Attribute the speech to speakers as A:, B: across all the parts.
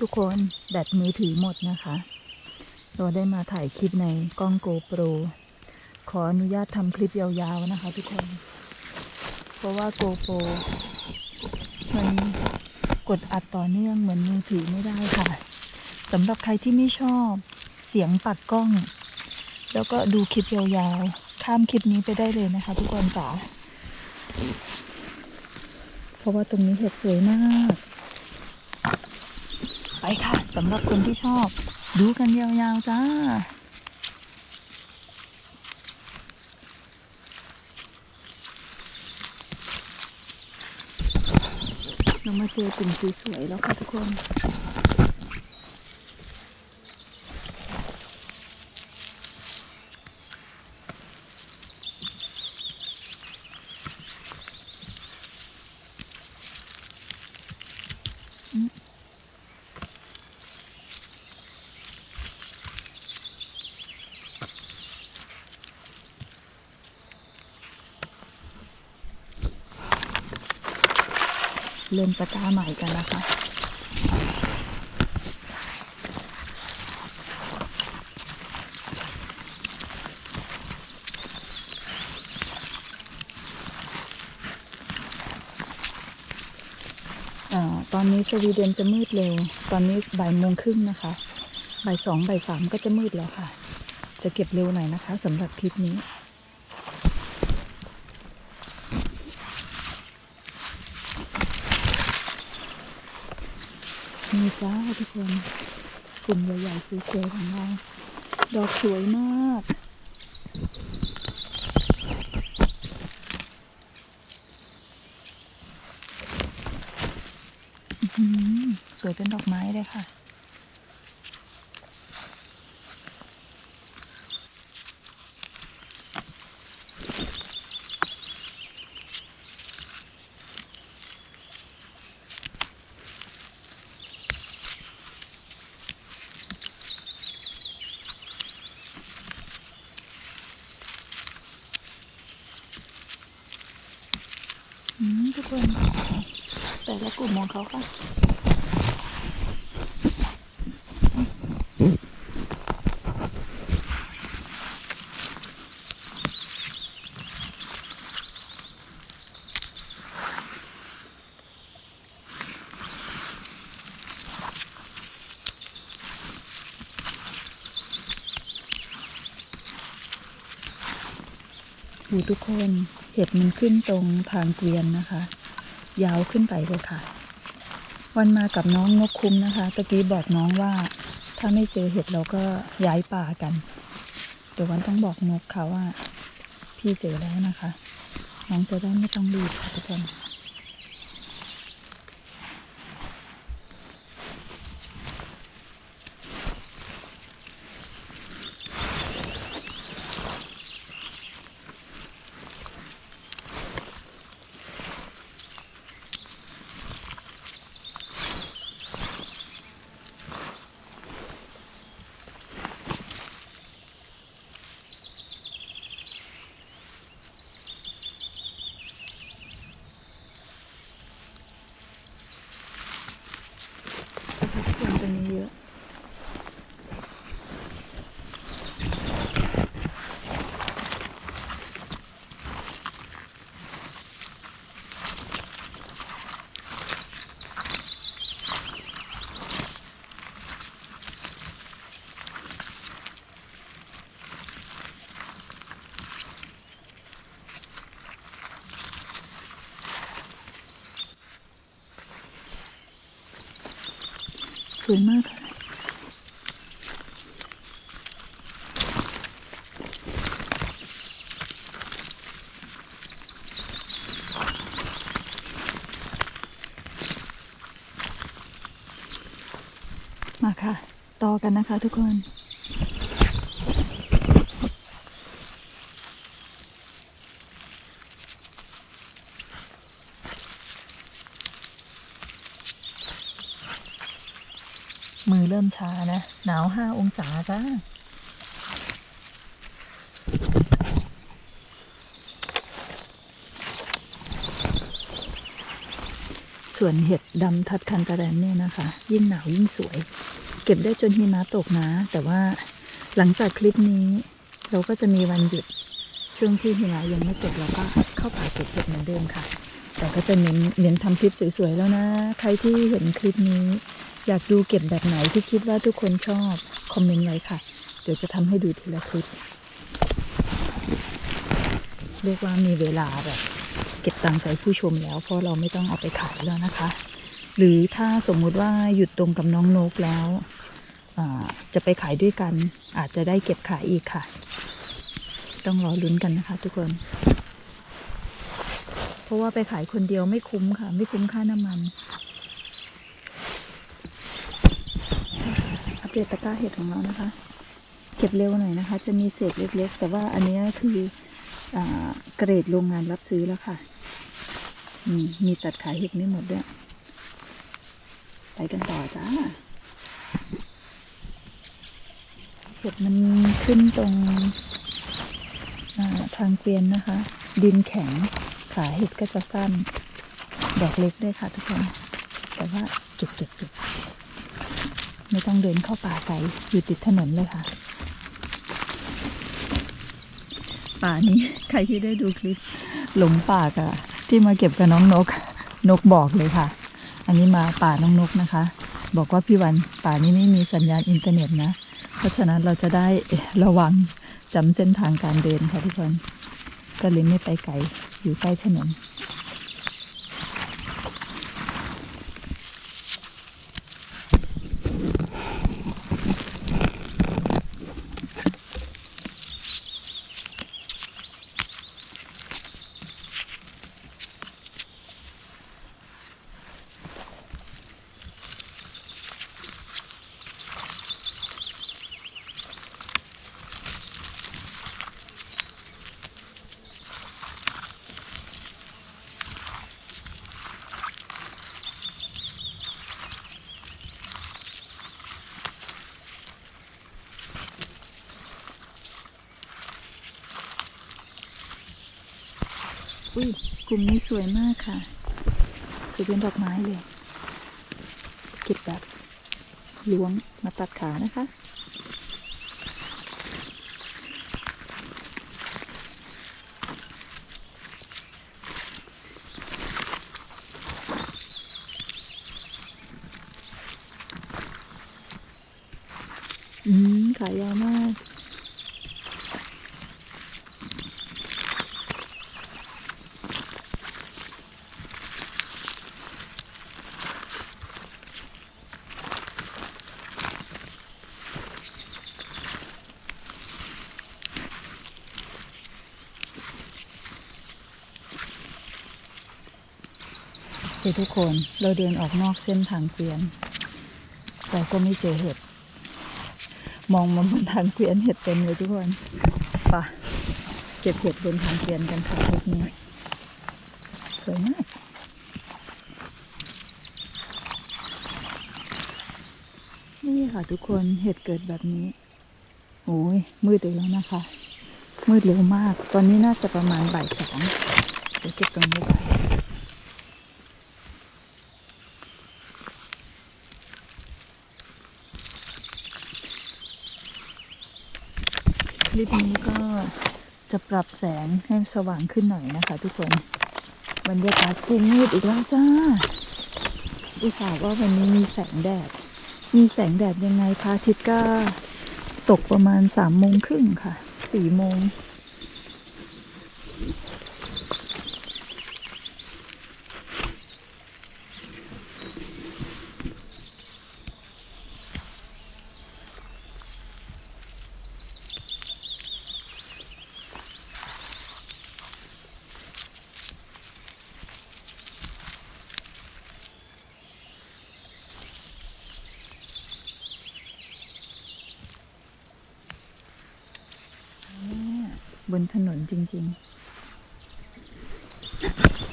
A: ทุกคนแบตมือถือหมดนะคะ เราได้มาถ่ายคลิปในกล้องโกโปร ขออนุญาตทำคลิปยาวๆนะคะทุกคน เพราะว่าโกโปรมันกดอัดต่อเนื่องเหมือนมือถือไม่ได้ค่ะสำหรับใครที่ไม่ชอบเสียงปัดกล้อง แล้วก็ดูคลิปยาวๆ ข้ามคลิปนี้ไปได้เลยนะคะทุกคนจ๋าเพราะว่าตรงนี้เห็ดสวยมาก ไปค่ะสำหรับคนที่ชอบ ดูกันยาวๆจ้า เรามาเจอกลุ่มสวยๆแล้วค่ะทุกคน เล่นตะกร้าใหม่กันนะคะอตอนนี้สวีเดนจะมืดเร็ว ตอนนี้บ่ายโมงครึ่งนะคะบ่ายสองบ่ายสามก็จะมืดแล้วค่ะ จะเก็บเร็วหน่อยนะคะสำหรับคลิปนี้ จ้าทุกคนกลุ่มใหญ่ๆสวยๆของเราดอกสวยมากอื้อหือสวยเป็นดอกไม้เลยค่ะ ทุกคน แต่ละกลุ่มของเขาค่ะดูทุกคน เห็ดมันขึ้นตรงทางเกวียนนะคะ ยาวขึ้นไปเลยค่ะ วันมากับน้องนกคุ้มนะคะตะกี้บอกน้องว่าถ้าไม่เจอเห็ดเราก็ย้ายป่ากัน เดี๋ยววันต้องบอกนกเขาว่า พี่เจอแล้วนะคะ น้องจะได้ไม่ต้องรีบค่ะทุกคน วยมากค่ะมาค่ะ ต่อกันนะคะทุกคน มือเริ่มชานะ หนาวห้าองศาจ้าส่วนเห็ดดำทัดคันตะแรนเนี่ยนะคะ ยิ่งหนาวยิ่งสวย เก็บได้จนหิมะตกนะ แต่ว่าหลังจากคลิปนี้ เราก็จะมีวันหยุดช่วงที่หิมะยังไม่ตกเราก็เข้าป่าเก็บเห็ดเหมือนเดิมค่ะ แต่ก็จะเน้นเน้นทำคลิปสวยๆแล้วนะ ใครที่เห็นคลิปนี้ อยากดูเก็บแบบไหนที่คิดว่าทุกคนชอบ คอมเมนต์ไว้ค่ะ เดี๋ยวจะทำให้ดูทีละคลิป เรียกว่ามีเวลาแบบ เก็บตังใจผู้ชมแล้ว เพราะเราไม่ต้องเอาไปขายแล้วนะคะ หรือถ้าสมมุติว่าหยุดตรงกับน้องนกแล้วจะไปขายด้วยกัน อาจจะได้เก็บขายอีกค่ะ ต้องรอลุ้นกันนะคะ ทุกคน เพราะว่าไปขายคนเดียวไม่คุ้มค่ะ ไม่คุ้มค่าน้ำมัน อัปเดตตะกร้าเห็ดของเรานะคะ เก็บเร็วหน่อยนะคะ จะมีเศษเล็กๆ แต่ว่าอันนี้คืออเกรดโรงงานรับซื้อแล้วค่ะมมีตัดขายเห็ดไม่หมดด้วยไปกันต่อจ้าเห็ดมันขึ้นตรงาทางเกวียนนะคะ ดินแข็งขาเห็ดก็จะสั้นดอกเล็กด้วยค่ะทุกคน แต่ว่าเก็บเก็บเก็บ ไม่ต้องเดินเข้าป่าไกลอยู่ติดถนนเลยค่ะ ป่านี้ใครที่ได้ดูคลิปหลงป่ากะที่มาเก็บกับน้องนก นกบอกเลยค่ะ อันนี้มาป่าน้องนกนะคะ บอกว่าพี่วันป่านี้ไม่มีสัญญาณอินเทอร์เน็ตนะ เพราะฉะนั้นเราจะได้ระวังจำเส้นทางการเดินค่ะทุกคน ก็เลยไม่ไปไกลอยู่ใกล้ถนน อุ้ยกลุ่มนี้สวยมากค่ะสวยเป็นดอกไม้เลย เก็บแบบล้วงมาตัดขานะคะ อืม ขายาวมาก เดี๋ยวทุกคนเราเดินออกนอกเส้นทางเกวียน แต่ก็ไม่เจอเห็ด มองมาบนทางเกวียนเห็ดเต็มเลยทุกคนไปะเก็บเห็ดบนทางเกวียนกันค่ะคลิปนี้สวยมากนี่ค่ะทุกคนเห็ดเกิดแบบนี้ โอ้ยมืดอีกแล้วนะคะ มืดเร็วมาก ตอนนี้น่าจะประมาณบ่ายสองเดี๋ยวเก็บตรงนี้ก่อ คลิปนี้ก็จะปรับแสงให้สว่างขึ้นหน่อยนะคะ ทุกคนบรรยากาศจริงมืดอีกแล้วจ้า อุตส่าห์ว่าวันนี้มีแสงแดด มีแสงแดดยังไงพระอาทิตย์ก็ตกประมาณสามโมงครึ่งค่ะสี่โมง บนถนนจริง ๆ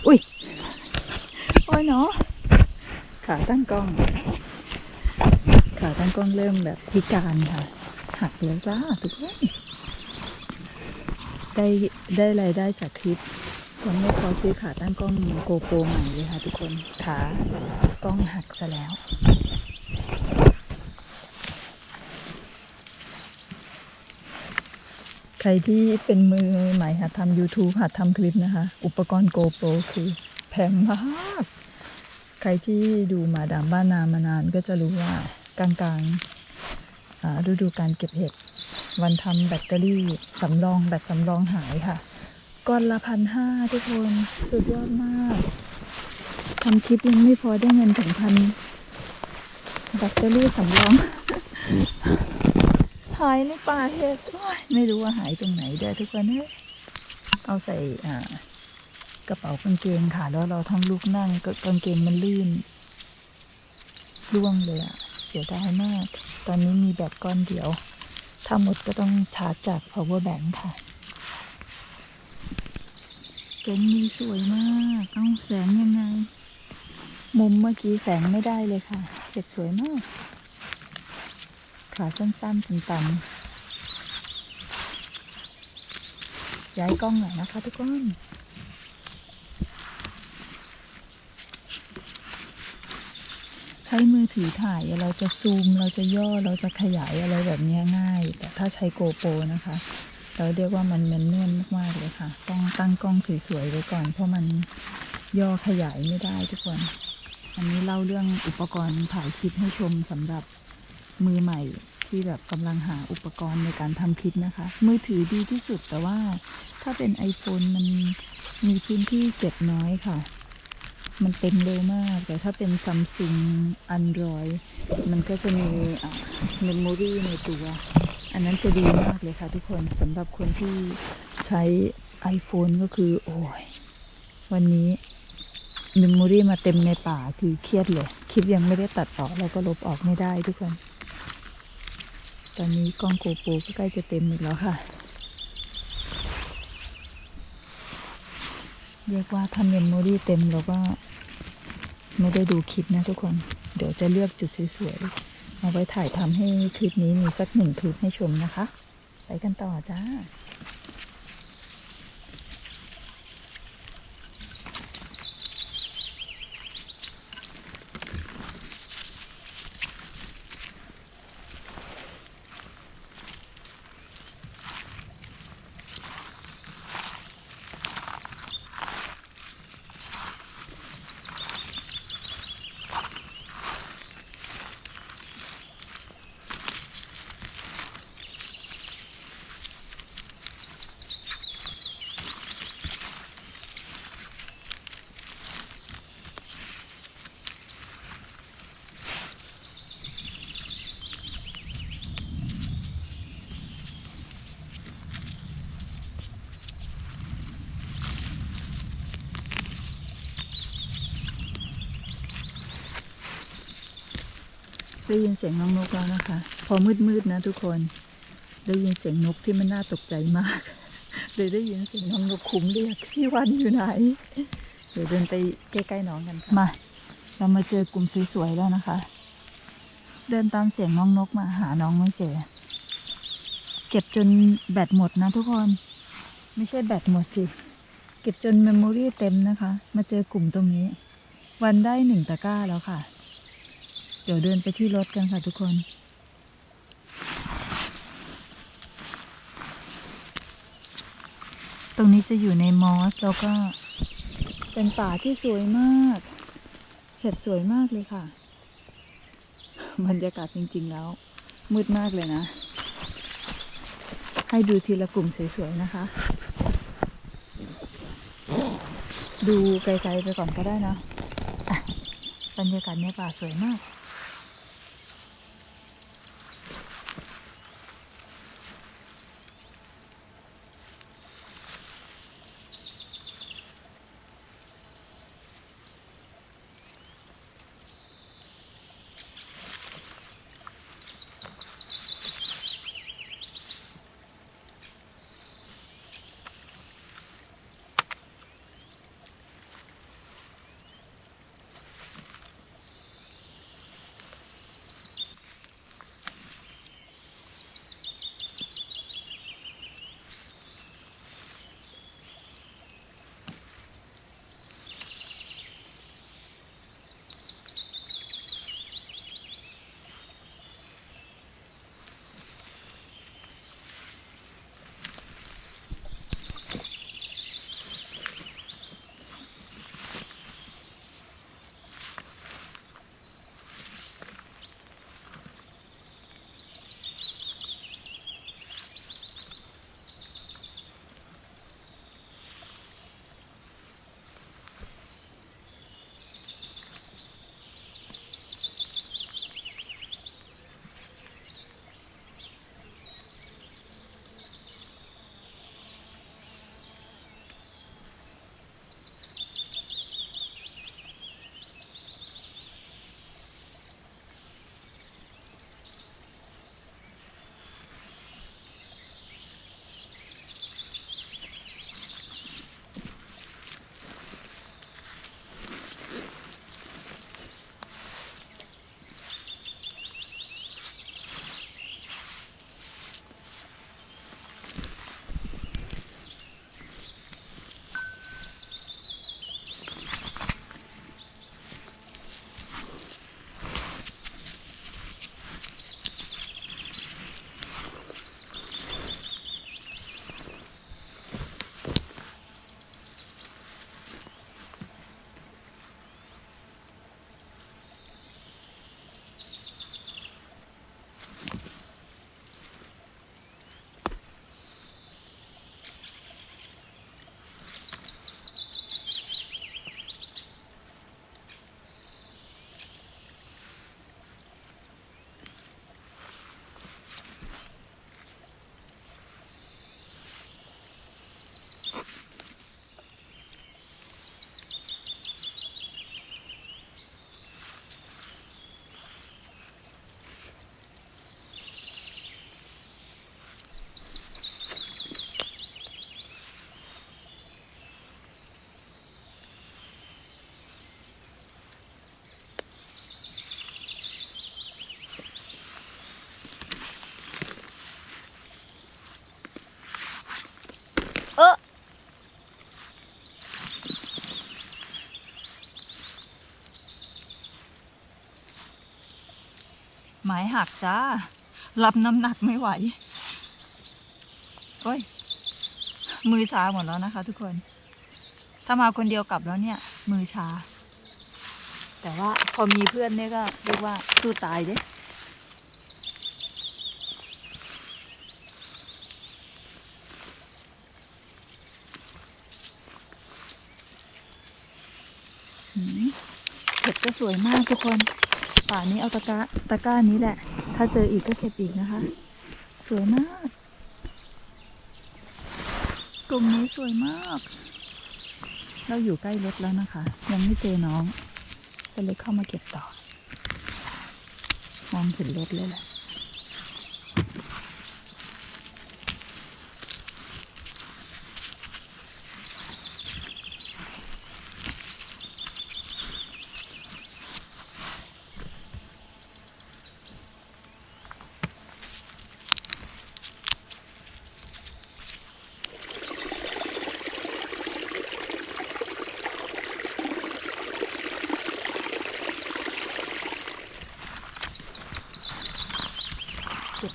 A: อุ้ย โอ้ยเนาะ ขาตั้งกล้อง ขาตั้งกล้องเริ่มแบบพิการค่ะ หักแล้วจ้าทุกคนได้ได้รายได้จากคลิปวันนี้ขอซื้อขาตั้งกล้องโกโปรใหม่เลยค่ะทุกคน ขากล้องหักซะแล้ว ใครที่เป็นมือใหม่หัดทำ YouTube หัดทำคลิปนะคะ อุปกรณ์ GoPro คือแพงมาก ใครที่ดูมาดามบ้านนามานานก็จะรู้ว่ากลางๆฤดูการเก็บเห็ด วันทำแบตเตอรี่สำรองแบตสำรองหายค่ะก้อนละพันห้าทุกคนสุดยอดมากทำคลิปยังไม่พอได้เงินถึงพันแบตเตอรี่สำรอง หายในป่าเห็ดโอ้ยไม่รู้ว่าหายตรงไหนเด้อทุกคนเอ้ยเอาใส่อ่ากระเป๋ากางเกงค่ะ แล้วเราทั้งลูกนั่งก็กางเกงมันลื่นร่วงเลยอะเสียดายมาก ตอนนี้มีแบตก้อนเดียว ถ้าหมดก็ต้องชาร์จจาก power bank ค่ะเก่งมีสวยมากเอ้าแสงยังไง มุมเมื่อกี้แสงไม่ได้เลยค่ะเห็ดสวยมาก ขาสั้นๆตันๆย้ายกล้องหน่อยนะคะทุกคนใช้มือถือถ่ายเราจะซูมเราจะย่อเราจะขยายอะไรแบบนี้ง่าย แต่ถ้าใช้โกโปรนะคะ เราเรียกว่ามันแมนนวลมากๆเลยค่ะ ต้องตั้งกล้องสวยๆไว้ก่อน เพราะมันย่อขยายไม่ได้ทุกคนอันนี้เล่าเรื่องอุปกรณ์ถ่ายคลิปให้ชมสำหรับมือใหม่ ที่แบบกำลังหาอุปกรณ์ในการทำคลิปนะคะ มือถือดีที่สุดแต่ว่าถ้าเป็น iPhone มันมีพื้นที่เก็บน้อยค่ะ มันเต็มเร็วมาก แต่ถ้าเป็น Samsung Android มันก็จะมีเมมโมรีในตัว อันนั้นจะดีมากเลยค่ะทุกคนสำหรับคนที่ใช้ iPhone ก็คือ โอ้ย วันนี้เมมโมรีมาเต็มในป่าคือเครียดเลย คลิปยังไม่ได้ตัดต่อแล้วก็ลบออกไม่ได้ทุกคน ตอนนี้กล้องโกโปรก็ใกล้จะเต็มหมดแล้วค่ะ เรียกว่าถ้าเมมโมรี่เต็มเราก็ไม่ได้ดูคลิปนะทุกคน เดี๋ยวจะเลือกจุดสวยๆ เอาไว้ถ่ายทำให้คลิปนี้มีสักหนึ่งคลิปให้ชมนะคะ ไปกันต่อจ้า ได้ยินเสียงน้องนกแล้วนะคะ พอมืดๆนะทุกคน ได้ยินเสียงนกที่มันน่าตกใจมาก เลยได้ยินเสียงน้องนกคุ้มเรียกพี่วันอยู่ไหน เดี๋ยวเดินไปใกล้ๆน้องกันค่ะมา เรามาเจอกลุ่มสวยๆแล้วนะคะ เดินตามเสียงน้องนกมาหาน้องไม่เจอ เก็บจนแบตหมดนะทุกคน ไม่ใช่แบตหมดสิ เก็บจนเมมโมรีเต็มนะคะ มาเจอกลุ่มตรงนี้ วันได้หนึ่งตะกร้าแล้วค่ะเดี๋ยวเดินไปที่รถกันค่ะทุกคน ตรงนี้จะอยู่ในมอสแล้วก็เป็นป่าที่สวยมาก เห็ดสวยมากเลยค่ะ บรรยากาศจริง ๆ แล้ว มืดมากเลยนะ ให้ดูทีละกลุ่มสวยๆนะคะ ดูไกลๆไปก่อนก็ได้นะะบรรยากาศในป่าสวยมาก ไม้หักจ้า รับน้ำหนักไม่ไหว โอ้ย มือชาหมดแล้วนะคะ ทุกคน ถ้ามาคนเดียวกลับแล้วเนี่ย มือชา แต่ว่าพอมีเพื่อนเนี่ยก็เรียกว่าสู้ตายเด้เห็ดก็สวยมากทุกคน ป่านี้เอาตะกร้าตะกร้านี้แหละ ถ้าเจออีกก็เก็บอีกนะคะ สวยมาก กลุ่มนี้สวยมาก เราอยู่ใกล้รถแล้วนะคะ ยังไม่เจอน้องก็เลยเข้ามาเก็บต่อ มองเห็นรถเลยแหละ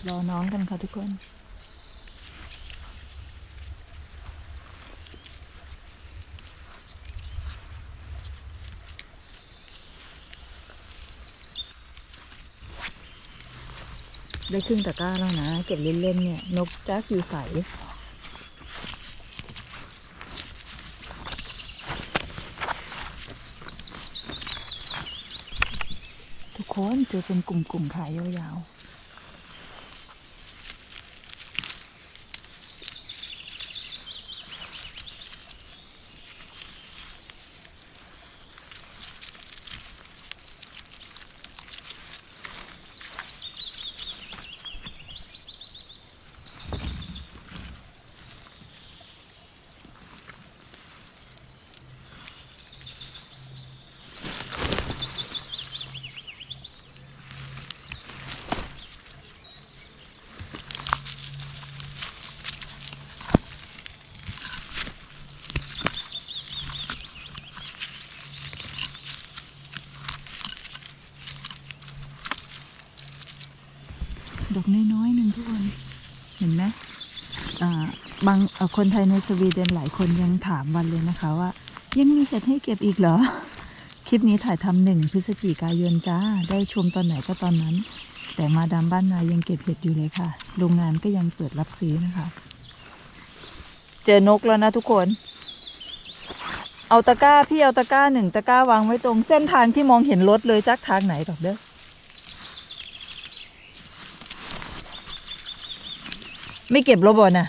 A: รอน้องกันค่ะทุกคน ได้ครึ่งตะกร้าแล้วนะ เก็บเล่นๆเนี่ย นกจ้าอยู่ใสทุกคนเจอเป็นกลุ่มๆขายยาวๆ ดอกน้อยๆหนึ่งทุกคนเห็นไหมบางคนไทยในสวีเดนหลายคนยังถามวันเลยนะคะว่า ยังมีเห็ดให้เก็บอีกเหรอ คลิปนี้ถ่ายทำหนึ่งพฤศจิกายนจ้า ได้ชมตอนไหนก็ตอนนั้น แต่มาดามบ้านนายังเก็บเห็ดอยู่เลยค่ะ โรงงานก็ยังเปิดรับซื้อนะคะ เจอนกแล้วนะทุกคน เอาตะกร้าพี่เอาตะกร้าหนึ่งตะกร้าวางไว้ตรงเส้นทางที่มองเห็นรถเลยจักทางไหนดอกเด้อ ไม่เก็บรบอทน่ะ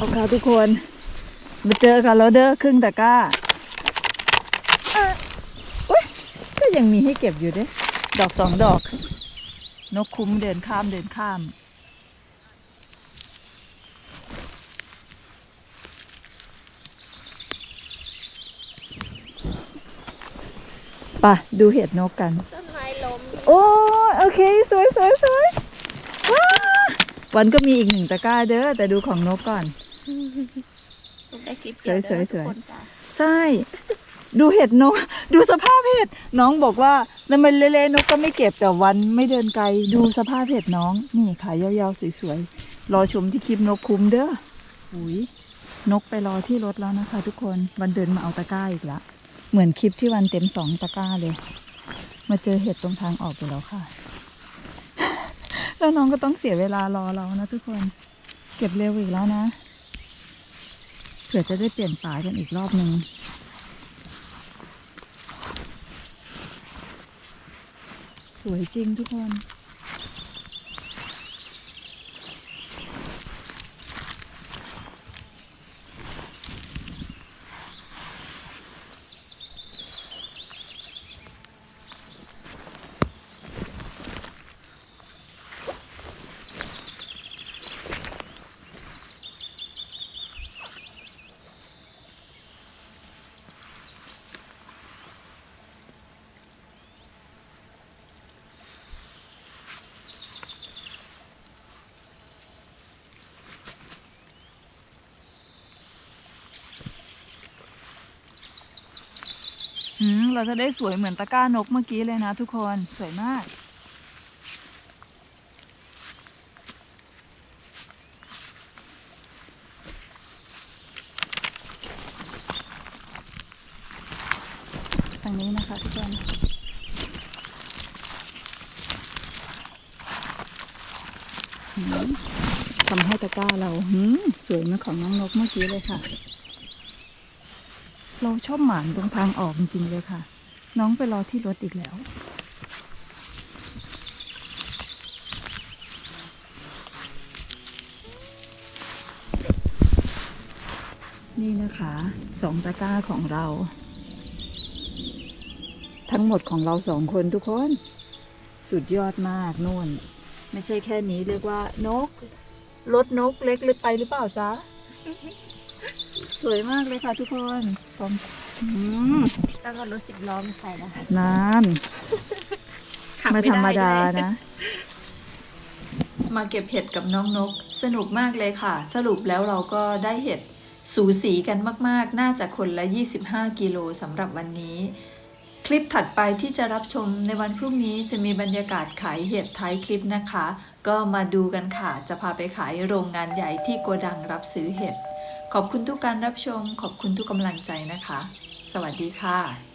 A: โอเคทุกคนมาเจอกันแล้วเด้อครึ่งตะกร้าอ้ออุ๊ยก็ยังมีให้เก็บอยู่เด้ดอกสองดอก นกคุ้มเดินข้ามเดินข้ามไปะดูเห็ดนกกัน
B: ต้นไม้ล้ม
A: โอ้โอเค สวยสวยสวยว้าวันก็มีอีกหนึ่งตะกร้าเด้อแต่ดูของนกก่อน
B: ได้คลิปเดียว
A: สวยๆ
B: เด้อทุกคนจ้ะ
A: ใช่ ดูเห็ดนก ดูสภาพเห็ดน้องบอกว่าแล้วมันเละๆนกก็ไม่เก็บแต่วันไม่เดินไกลดูสภาพเห็ดน้อง นี่ขายยาวๆสวยๆรอชมที่คลิปนกคุ้มเด้อหุยนกไปรอที่รถแล้วนะคะ ทุกคนวันเดินมาเอาตะกร้าอีกละเหมือนคลิปที่วันเต็มสองตะกร้าเลย มาเจอเห็ดตรงทางออกไปแล้วค่ะ แล้วน้องก็ต้องเสียเวลารอเรานะทุกคน เก็บเร็วอีกแล้วนะ เผื่อจะได้เปลี่ยนป่ากันอีกรอบนึงสวยจริงทุกคน เราจะได้สวยเหมือนตะกร้านกเมื่อกี้เลยนะทุกคนสวยมาก ทางนี้นะคะทุกคนทำให้ตะกร้าเราสวยเหมือนของน้องนกเมื่อกี้เลยค่ะ เราชอบหมานตรงทางออกจริงๆเลยค่ะ น้องไปรอที่รถอีกแล้ว นี่นะคะสองตะกร้าของเรา ทั้งหมดของเราสองคนทุกคน สุดยอดมากนู่น ไม่ใช่แค่นี้เรียกว่านกรถนกเล็กหรือไปหรือเปล่าจ๊ะ สวยมากเลยค่ะทุกคนพร้อมอืม
B: แล้วก็รถสิบล้อมาใส่นะคะ
A: นาน
B: ขับ
A: ไม่
B: ไม่
A: ธรรม
B: ได้
A: ดา
B: ด้วย
A: นะ มาเก็บเห็ดกับน้องนก สนุกมากเลยค่ะ สรุปแล้วเราก็ได้เห็ดสูสีกันมากๆ น่าจะคนละ 25 กิโลสำหรับวันนี้ คลิปถัดไปที่จะรับชมในวันพรุ่งนี้จะมีบรรยากาศขายเห็ดท้ายคลิปนะคะ ก็มาดูกันค่ะ จะพาไปขายโรงงานใหญ่ที่โกดังรับซื้อเห็ด ขอบคุณทุกการรับชม ขอบคุณทุกกำลังใจนะคะ สวัสดีค่ะ